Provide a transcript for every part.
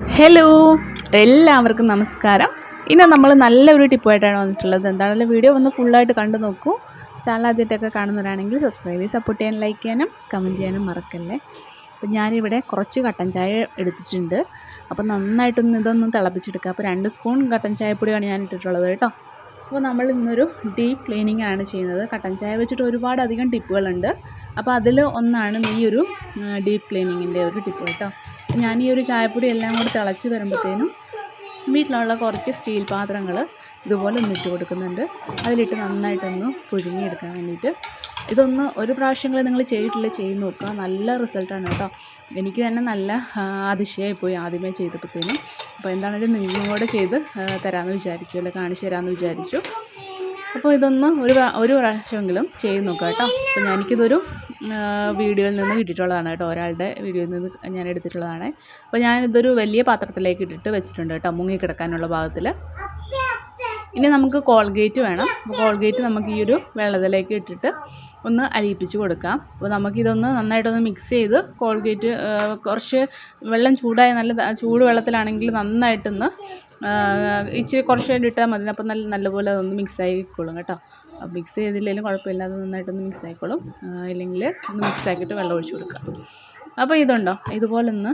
Hello എല്ലാവർക്കും നമസ്കാരം. ഇന്ന് നമ്മൾ നല്ലൊരു ടിപ്പായിട്ടാണ് വന്നിട്ടുള്ളത്. എന്താണെങ്കിലും വീഡിയോ ഒന്ന് ഫുള്ളായിട്ട് കണ്ടു നോക്കൂ. ചാനൽ ആദ്യമായിട്ടൊക്കെ കാണുന്നവരാണെങ്കിൽ സബ്സ്ക്രൈബ് ചെയ്ത് സപ്പോർട്ട് ചെയ്യാൻ ലൈക്ക് ചെയ്യാനും കമന്റ് ചെയ്യാനും മറക്കല്ലേ. അപ്പം ഞാനിവിടെ കുറച്ച് കട്ടൻ ചായ എടുത്തിട്ടുണ്ട്. അപ്പോൾ നന്നായിട്ടൊന്ന് ഇതൊന്ന് തിളപ്പിച്ചെടുക്കുക അപ്പോൾ രണ്ട് സ്പൂൺ കട്ടൻ ചായപ്പൊടിയാണ് ഞാൻ ഇട്ടിട്ടുള്ളത് കേട്ടോ. അപ്പോൾ നമ്മൾ ഇന്നൊരു ഡീപ്പ് ക്ലീനിങ് ആണ് ചെയ്യുന്നത്. കട്ടൻ ചായ വെച്ചിട്ട് ഒരുപാട് അധികം ടിപ്പുകളുണ്ട് അപ്പോൾ അതിൽ ഒന്നാണ് ഈ ഒരു ഡീപ്പ് ക്ലീനിങ്ങിന്റെ ഒരു ടിപ്പ് കേട്ടോ. ഞാൻ ഈ ഒരു ചായപ്പൊടി എല്ലാം കൂടി തിളച്ച് വരുമ്പോഴത്തേനും വീട്ടിലുള്ള കുറച്ച് സ്റ്റീൽ പാത്രങ്ങൾ ഇതുപോലെ ഒന്ന് ഇട്ട് കൊടുക്കുന്നുണ്ട്. അതിലിട്ട് നന്നായിട്ടൊന്ന് പുഴുങ്ങിയെടുക്കാൻ വേണ്ടിയിട്ട്. ഇതൊന്ന് ഒരു പ്രാവശ്യങ്ങൾ നിങ്ങൾ ചെയ്തിട്ടില്ല ചെയ്ത് നോക്കുക. നല്ല റിസൾട്ടാണ് കേട്ടോ. എനിക്ക് തന്നെ നല്ല ആ, അതിശയമായി പോയി ആദ്യമേ ചെയ്തപ്പോഴത്തേനും. അപ്പോൾ എന്താണെങ്കിലും നിങ്ങളും കൂടെ ചെയ്ത് തരാമെന്ന് വിചാരിച്ചു അല്ലെ കാണിച്ചു തരാമെന്ന് വിചാരിച്ചു. അപ്പോൾ ഇതൊന്ന് ഒരു ഒരു പ്രാവശ്യമെങ്കിലും ചെയ്ത് നോക്കുക കേട്ടോ. അപ്പോൾ എനിക്കിതൊരു വീഡിയോയിൽ നിന്ന് കിട്ടിയിട്ടുള്ളതാണ് കേട്ടോ. ഒരാളുടെ വീഡിയോയിൽ നിന്ന് ഞാൻ എടുത്തിട്ടുള്ളതാണ്. അപ്പോൾ ഞാനിതൊരു വലിയ പാത്രത്തിലേക്ക് ഇട്ടിട്ട് വെച്ചിട്ടുണ്ട് കേട്ടോ മുങ്ങി കിടക്കാനുള്ള ഭാഗത്തിൽ ഇനി നമുക്ക് കോൾഗേറ്റ് വേണം. അപ്പോൾ കോൾഗേറ്റ് നമുക്ക് ഈ ഒരു വെള്ളത്തിലേക്ക് ഇട്ടിട്ട് ഒന്ന് അലിയിപ്പിച്ച് കൊടുക്കാം. അപ്പോൾ നമുക്കിതൊന്ന് നന്നായിട്ടൊന്ന് മിക്സ് ചെയ്ത് കോൾഗേറ്റ് കുറച്ച് വെള്ളം ചൂടായ നല്ല ചൂട് വെള്ളത്തിലാണെങ്കിൽ നന്നായിട്ടൊന്ന് ഇച്ചിരി കുറച്ച് ഇട്ടാൽ മതി. അപ്പോൾ നല്ല നല്ലപോലെ അതൊന്ന് മിക്സ് ആയിക്കോളും കേട്ടോ. മിക്സ് ചെയ്തില്ലെങ്കിലും കുഴപ്പമില്ല അത് നന്നായിട്ടൊന്ന് മിക്സ് ആയിക്കോളും. ഇല്ലെങ്കിൽ ഒന്ന് മിക്സ് ആക്കിയിട്ട് വെള്ളം ഒഴിച്ച് കൊടുക്കാം. അപ്പോൾ ഇതുണ്ടോ? ഇതുപോലെ ഒന്ന്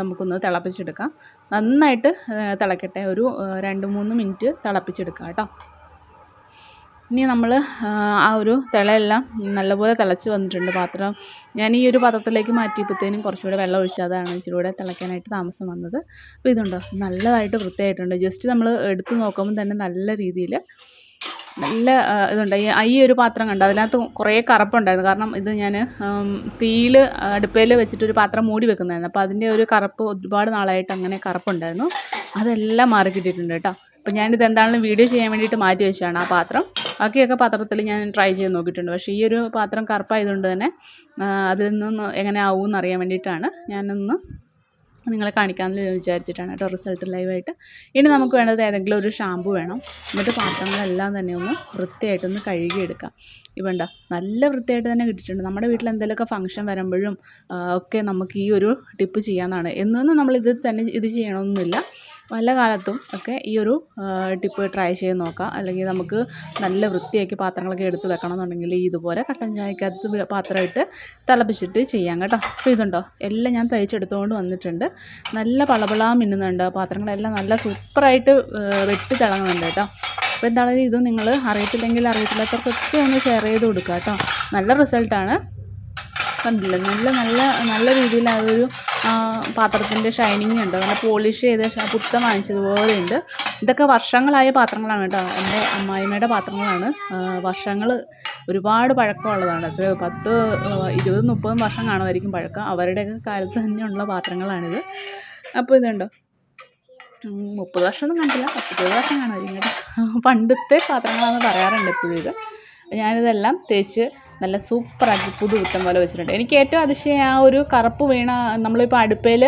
നമുക്കൊന്ന് തിളപ്പിച്ചെടുക്കാം. നന്നായിട്ട് തിളക്കട്ടെ. ഒരു രണ്ട് മൂന്ന് മിനിറ്റ് തിളപ്പിച്ചെടുക്കാം കേട്ടോ. ഇനി നമ്മൾ ആ ഒരു തിളയെല്ലാം നല്ലപോലെ തിളച്ച് വന്നിട്ടുണ്ട് പാത്രം. ഞാൻ ഈ ഒരു പാത്രത്തിലേക്ക് മാറ്റിയപ്പോഴത്തേനും കുറച്ചുകൂടെ വെള്ളം ഒഴിച്ചതാണ് അതാണ് ഇച്ചിരി കൂടെ തിളയ്ക്കാനായിട്ട് താമസം വന്നത്. അപ്പോൾ ഇതുണ്ടോ? നല്ലതായിട്ട് വൃത്തിയായിട്ടുണ്ട്. ജസ്റ്റ് നമ്മൾ എടുത്ത് നോക്കുമ്പോൾ തന്നെ നല്ല രീതിയിൽ നല്ല ഇതുണ്ട്. ഈ ഒരു പാത്രം കണ്ടോ? അതിനകത്ത് കുറേ കറുപ്പുണ്ടായിരുന്നു. കാരണം ഇത് ഞാൻ തീയിൽ അടുപ്പയിൽ വെച്ചിട്ട് ഒരു പാത്രം മൂടി വെക്കുന്നതായിരുന്നു. അപ്പോൾ അതിന്റെ ഒരു കറുപ്പ് ഒരുപാട് നാളായിട്ട് അങ്ങനെ കറുപ്പുണ്ടായിരുന്നു. അതെല്ലാം മാറി കിട്ടിയിട്ടുണ്ട് കേട്ടോ. അപ്പോൾ ഞാനിത് എന്താണെങ്കിലും വീഡിയോ ചെയ്യാൻ വേണ്ടിയിട്ട് മാറ്റി വെച്ചതാണ് ആ പാത്രം. ബാക്കിയൊക്കെ പാത്രത്തിൽ ഞാൻ ട്രൈ ചെയ്ത് നോക്കിയിട്ടുണ്ട്. പക്ഷേ ഈ ഒരു പാത്രം കറുപ്പായതുകൊണ്ട് തന്നെ അതിൽ നിന്ന് എങ്ങനെ ആവും എന്നറിയാൻ വേണ്ടിയിട്ടാണ് ഞാനൊന്ന് നിങ്ങളെ കാണിക്കാമെന്ന് വിചാരിച്ചിട്ടാണ് കേട്ടോ റിസൾട്ട് ലൈവായിട്ട് ഇനി നമുക്ക് വേണ്ടത് ഏതെങ്കിലും ഒരു ഷാമ്പു വേണം. എന്നിട്ട് പാത്രങ്ങളെല്ലാം തന്നെ ഒന്ന് വൃത്തിയായിട്ടൊന്ന് കഴുകിയെടുക്കാം. ഇവണ്ട നല്ല വൃത്തിയായിട്ട് തന്നെ കിട്ടിയിട്ടുണ്ട്. നമ്മുടെ വീട്ടിൽ എന്തെങ്കിലുമൊക്കെ ഫംഗ്ഷൻ വരുമ്പോഴും ഒക്കെ നമുക്ക് ഈ ഒരു ടിപ്പ് ചെയ്യാമെന്നാണ് എന്നൊന്നും നമ്മൾ ഇത് തന്നെ ഇത് ചെയ്യണമെന്നില്ല വല്ല കാലത്തും ഒക്കെ ഈ ഒരു ടിപ്പ് ട്രൈ ചെയ്ത് നോക്കാം. അല്ലെങ്കിൽ നമുക്ക് നല്ല വൃത്തിയാക്കി പാത്രങ്ങളൊക്കെ എടുത്ത് വെക്കണമെന്നുണ്ടെങ്കിൽ ഇതുപോലെ കട്ടൻ ചായക്കകത്ത് പാത്രമായിട്ട് തിളപ്പിച്ചിട്ട് ചെയ്യാം കേട്ടോ. അപ്പോൾ ഇതുണ്ടോ? എല്ലാം ഞാൻ തയ്ച്ചെടുത്തുകൊണ്ട് വന്നിട്ടുണ്ട്. നല്ല പളപളാ മിന്നുന്നുണ്ട്. പാത്രങ്ങളെല്ലാം നല്ല സൂപ്പറായിട്ട് വെട്ടി തിളങ്ങുന്നുണ്ട് കേട്ടോ. അപ്പോൾ എന്താണെങ്കിലും ഇത് നിങ്ങൾ അറിയത്തില്ലെങ്കിൽ അറിയത്തില്ലാത്തവർക്കൊക്കെ ഒന്ന് ഷെയർ ചെയ്ത് കൊടുക്കുക കേട്ടോ. നല്ല റിസൾട്ടാണ് കണ്ടില്ല. നല്ല നല്ല നല്ല രീതിയിൽ അതൊരു പാത്രത്തിന്റെ ഷൈനിങ് ഉണ്ട്. നല്ല പോളിഷ് ചെയ്ത പുത്തം വാങ്ങിച്ചതുപോലെ ഉണ്ട് ഇതൊക്കെ വർഷങ്ങളായ പാത്രങ്ങളാണ് കേട്ടോ. എന്റെ അമ്മായിമ്മയുടെ പാത്രങ്ങളാണ്. വർഷങ്ങൾ ഒരുപാട് പഴക്കമുള്ളതാണ്. അത് പത്ത് ഇരുപതും മുപ്പതും വർഷം കാണുമായിരിക്കും പഴക്കം. അവരുടെയൊക്കെ കാലത്ത് തന്നെയുള്ള പാത്രങ്ങളാണിത്. അപ്പോൾ ഇതുണ്ടോ? മുപ്പത് വർഷമൊന്നും കണ്ടില്ല. പത്തിരുപത് വർഷം കാണുമായിരിക്കും കേട്ടോ. പണ്ടത്തെ പാത്രങ്ങളാണെന്ന് പറയാറുണ്ട് എപ്പോഴും ഇത്. ഞാനിതെല്ലാം തേച്ച് നല്ല സൂപ്പറാക്കി പുതുപുത്തൻ പോലെ വെച്ചിട്ടുണ്ട്. എനിക്ക് ഏറ്റവും അതിശയം ആ ഒരു കറുപ്പ് വീണ നമ്മളിപ്പോൾ അടുപ്പയിൽ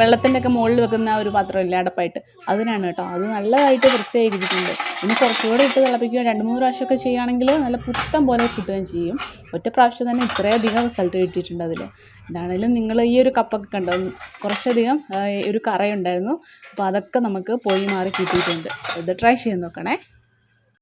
വെള്ളത്തിന്റെ ഒക്കെ മുകളിൽ വെക്കുന്ന ആ ഒരു പാത്രമില്ല അടപ്പായിട്ട്? അതിനാണ് കേട്ടോ. അത് നല്ലതായിട്ട് വൃത്തിയായിരിക്കുന്നുണ്ട് ഇനി കുറച്ചുകൂടെ ഇട്ട് തിളപ്പിക്കുക രണ്ട് മൂന്ന് പ്രാവശ്യമൊക്കെ ചെയ്യുകയാണെങ്കിൽ നല്ല പുത്തം പോലെ കിട്ടുകയും ചെയ്യും. ഒറ്റ പ്രാവശ്യം തന്നെ ഇത്രയധികം റിസൾട്ട് കിട്ടിയിട്ടുണ്ട് അതിൽ എന്താണെങ്കിലും നിങ്ങൾ ഈ ഒരു കപ്പൊക്കെ കണ്ടോ? കുറച്ചധികം ഒരു കറയുണ്ടായിരുന്നു. അപ്പോൾ അതൊക്കെ നമുക്ക് പോയി മാറി കിട്ടിയിട്ടുണ്ട്. ഇത് ട്രൈ ചെയ്ത് നോക്കണേ.